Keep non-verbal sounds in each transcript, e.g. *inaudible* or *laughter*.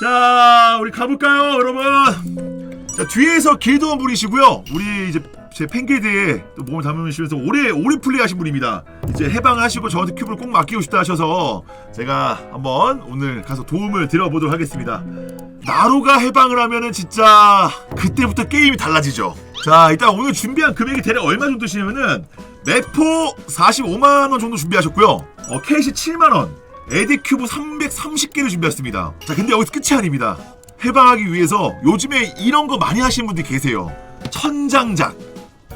자, 우리 가볼까요, 여러분? 자, 뒤에서 길드원 분이시고요. 우리 이제 제 팬게드에 또 몸을 담으시면서 오래 오래 플레이하신 분입니다. 이제 해방을 하시고 저한테 큐브를 꼭 맡기고 싶다 하셔서 제가 한번 오늘 가서 도움을 드려보도록 하겠습니다. 나로가 해방을 하면은 진짜 그때부터 게임이 달라지죠. 자, 일단 오늘 준비한 금액이 대략 얼마 정도 시냐면은 매포 45만 원 정도 준비하셨고요. 어, 캐시 7만 원. 에디 큐브 330개를 준비했습니다. 자, 근데 여기서 끝이 아닙니다. 해방하기 위해서 요즘에 이런 거 많이 하시는 분들이 계세요. 천장작.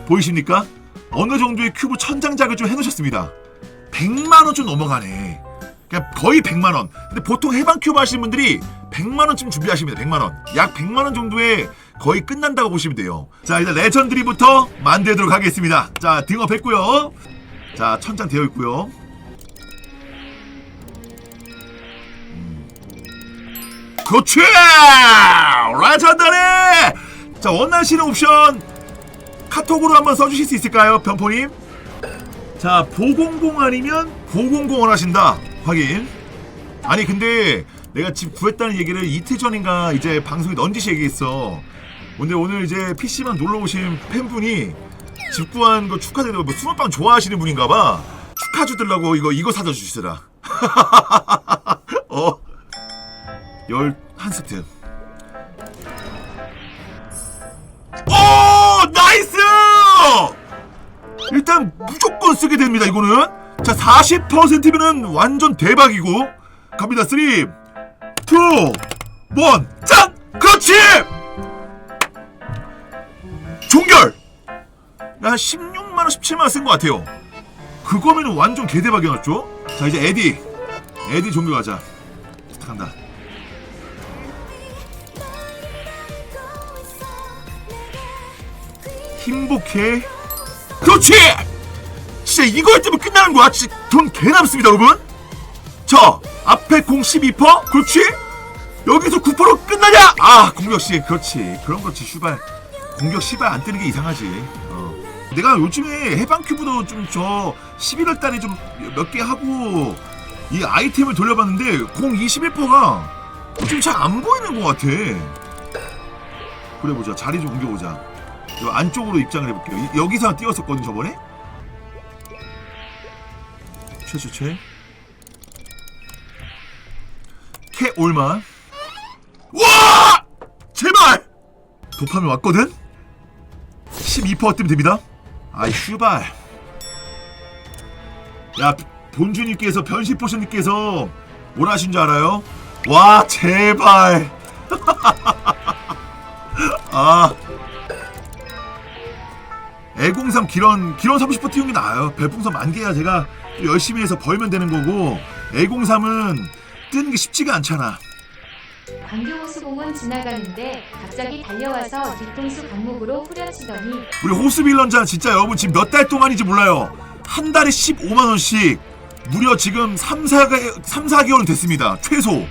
보이십니까? 어느 정도의 큐브 천장작을 좀 해놓으셨습니다. 100만 원 좀 넘어가네. 그냥 거의 100만 원. 근데 보통 해방 큐브 하시는 분들이 100만 원쯤 준비하십니다. 100만 원. 약 100만 원 정도에 거의 끝난다고 보시면 돼요. 자, 일단 레전드리부터 만들도록 하겠습니다. 자, 등업했고요. 자, 천장 되어 있고요. 그렇지! 레전더리! 자, 원하시는 옵션 카톡으로 한번 써주실 수 있을까요, 병포님? 자, 보공공 아니면 보공공 원하신다. 확인. 아니, 근데 내가 집 구했다는 얘기를 이틀 전인가 이제 방송에 넌지시 얘기했어. 근데 오늘 이제 PC방 놀러 오신 팬분이 집 구한 거 축하드리고 뭐 수납빵 좋아하시는 분인가 봐. 축하 주들라고 이거 이거 사다 주시더라. *laughs* 어. 열한 세트. 오 나이스! 일단 무조건 쓰게 됩니다 이거는. 자 40%면은 완전 대박이고 갑니다 3, 2, 1, 짠! 그렇지! 종결! 한 16만원, 17만원 쓴 것 같아요. 그거면 완전 개대박이었죠? 자, 이제 에디. 에디 종결 가자. 부탁한다. 힘복해. 그렇지! 진짜 이거 때문에 끝나는 거야. 진짜 돈 개남습니다, 여러분. 자, 앞에 공 12%? 그렇지? 여기서 9%로 끝나냐? 아, 공격 시 그렇지. 그런 거지, 슈발. 공격 시발 안 뜨는 게 이상하지. 어. 내가 요즘에 해방 큐브도 좀 저 11월 달에 좀 몇 개 하고 이 아이템을 돌려봤는데 공 21%가 좀잘안 보이는 것 같아. 그래 보자. 자리 좀 옮겨보자. 요 안쪽으로 입장을 해볼게요. 이- 여기서 뛰었었거든 저번에. 최최최. 캐 올만. 와! 제발! 도파민 왔거든? 12% 뜨면 됩니다. 아이 슈발. 야 본주님께서 변신 포션님께서 뭘 하신 줄 알아요? 와 제발. *laughs* 아. 애공삼 기런 기런 30% 띄운 게 나아요. 별풍선 만 개야 제가 또 열심히 해서 벌면 되는 거고 애공삼은 뜨는 게 쉽지가 않잖아. 광교호수공원 지나가는데 갑자기 달려와서 뒤통수 강목으로 후려치더니 우리 호스빌런자 진짜 여러분 지금 몇 달 동안인지 몰라요. 한 달에 15만 원씩 무려 지금 3, 4개, 3, 4개월은 됐습니다. 최소.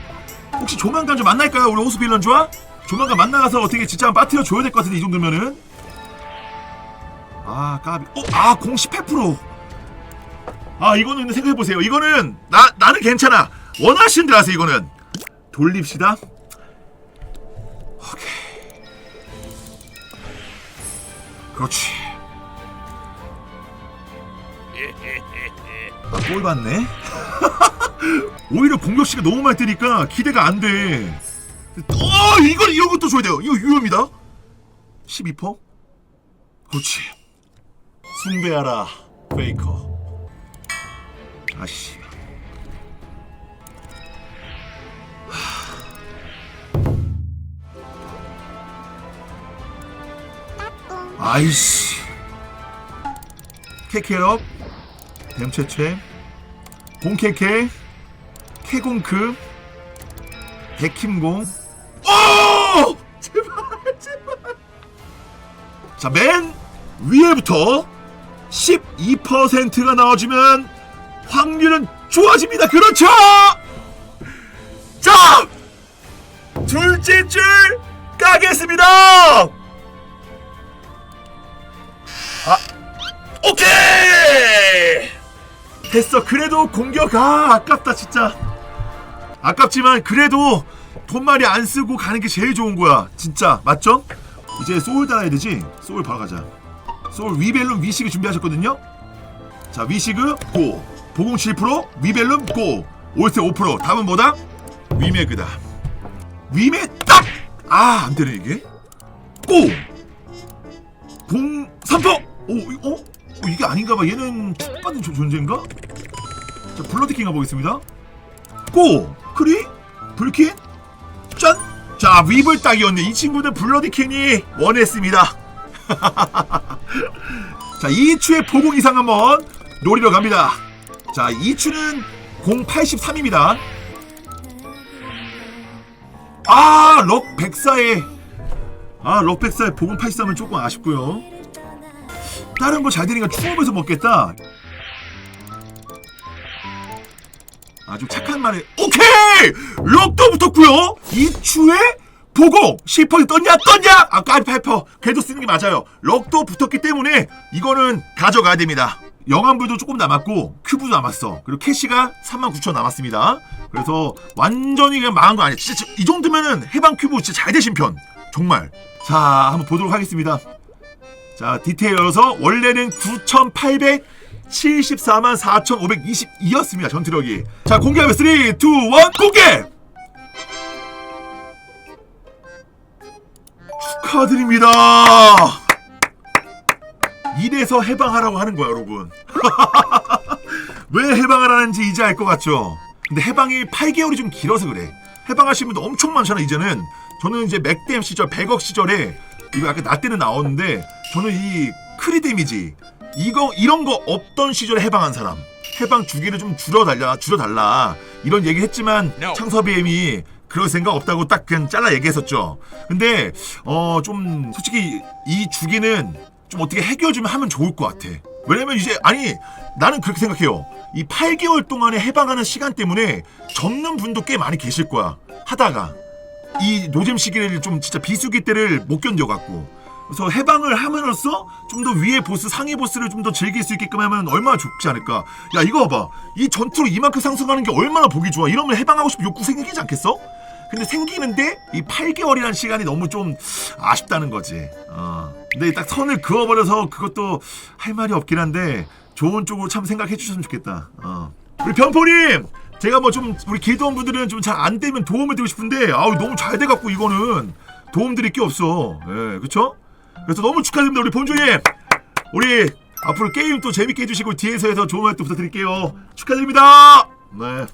혹시 조만간 좀 만날까요? 우리 호스빌런즈와? 조만간 만나가서 어떻게 진짜 빠뜨려 줘야 될 것 같은데 이 정도면은. 아 까비. 어, 아, 공 18%. 아, 이거는 생각해 보세요. 이거는 나 나는 괜찮아. 원하시는 대로 하세요. 이거는 돌립시다. 오케이. 그렇지. 아, 골 받네. *laughs* 오히려 공격시가 너무 많이 뜨니까 기대가 안 돼. 어, 이걸 이런 것도 줘야 돼요. 이거 유효입니다. 12%? 그렇지. 숭배하라, 페이커. 아씨. 아이씨. 케케럽, 댐체체, 공케케, 케공크, 데킴공. 오! 제발, 제발. 자, 맨 위에부터 12%가 나와주면 확률은 좋아집니다. 그렇죠! 자! 둘째 줄 까겠습니다! 아, 오케이! 됐어. 그래도 공격, 아, 아깝다, 진짜. 아깝지만, 그래도 돈말이 안 쓰고 가는 게 제일 좋은 거야 진짜 맞죠? 이제 소울 달아야 되지 소울 바로 가자 소울 위벨룸 위시그 준비하셨거든요 자 위시그 고 보공 7% 위벨룸 고 올스테 5% 답은 뭐다? 위메그다 위메 딱! 아 안 되네 이게 고! 공 3%! 오, 이- 어? 어, 이게 아닌가 봐 얘는 축받은 조- 존재인가? 자 블러드킹 가보겠습니다 고! 크리? 불킨? 짠! 자 위블 딱이었네 이 친구는 블러드킹이 원했습니다 *laughs* 자 2추의 보공 이상 한번 노리러 갑니다. 자 2추는 공 83입니다. 아럭 104에 아럭 104에 보공 83은 조금 아쉽고요. 다른 거 잘 되니까 추업에서 먹겠다. 아주 착한 말에 오케이! 럭도 붙었고요. 2추에 보고 10% 떴냐 떴냐? 아까 8% 걔도 쓰는 게 맞아요. 럭도 붙었기 때문에 이거는 가져가야 됩니다. 영암불도 조금 남았고 큐브도 남았어. 그리고 캐시가 39,000 남았습니다. 그래서 완전히 그냥 망한 거 아니야. 진짜 이 정도면은 해방 큐브 진짜 잘 되신 편. 정말. 자 한번 보도록 하겠습니다. 자 디테일여서 원래는 9,874만 4,522였습니다. 전투력이. 자 공개하면 3, 2, 1 공개 축하드립니다. 이래서 해방하라고 하는 거야 여러분. *laughs* 왜 해방을 하는지 이제 알 것 같죠? 근데 해방이 8개월이 좀 길어서 그래. 해방하신 분도 엄청 많잖아 이제는. 저는 이제 맥댐 시절 100억 시절에 이거 아까 나 때는 나왔는데 저는 이 크리 데미지 이거 이런 거 없던 시절에 해방한 사람. 해방 주기를 좀 줄여달라 줄여달라. 이런 얘기 했지만 No. 창섭이 엠이 그럴 생각 없다고 딱 그냥 잘라 얘기했었죠. 근데 어 좀 솔직히 이 주기는 좀 어떻게 해결 좀 하면 좋을 것 같아. 왜냐면 이제 아니 나는 그렇게 생각해요. 이 8개월 동안에 해방하는 시간 때문에 접는 분도 꽤 많이 계실 거야. 하다가. 이 노잼 시기를 좀 진짜 비수기 때를 못 견뎌갖고. 그래서 해방을 함으로써 좀 더 위에 보스 상위 보스를 좀 더 즐길 수 있게끔 하면 얼마나 좋지 않을까. 야 이거 봐봐. 이 전투로 이만큼 상승하는 게 얼마나 보기 좋아. 이러면 해방하고 싶은 욕구 생기지 않겠어? 근데 생기는데 이 8개월이라는 시간이 너무 좀 아쉽다는 거지. 어. 근데 딱 선을 그어버려서 그것도 할 말이 없긴 한데 좋은 쪽으로 참 생각해 주셨으면 좋겠다. 어. 우리 변포님 제가 뭐 좀 우리 길드원 분들은 좀 잘 안 되면 도움을 드리고 싶은데 아우 너무 잘 돼갖고 이거는 도움 드릴 게 없어. 예 그쵸? 그래서 너무 축하드립니다 우리 본주님. 우리 앞으로 게임 또 재밌게 해주시고 뒤에서 해서 좋은 활동 부탁드릴게요. 축하드립니다. 네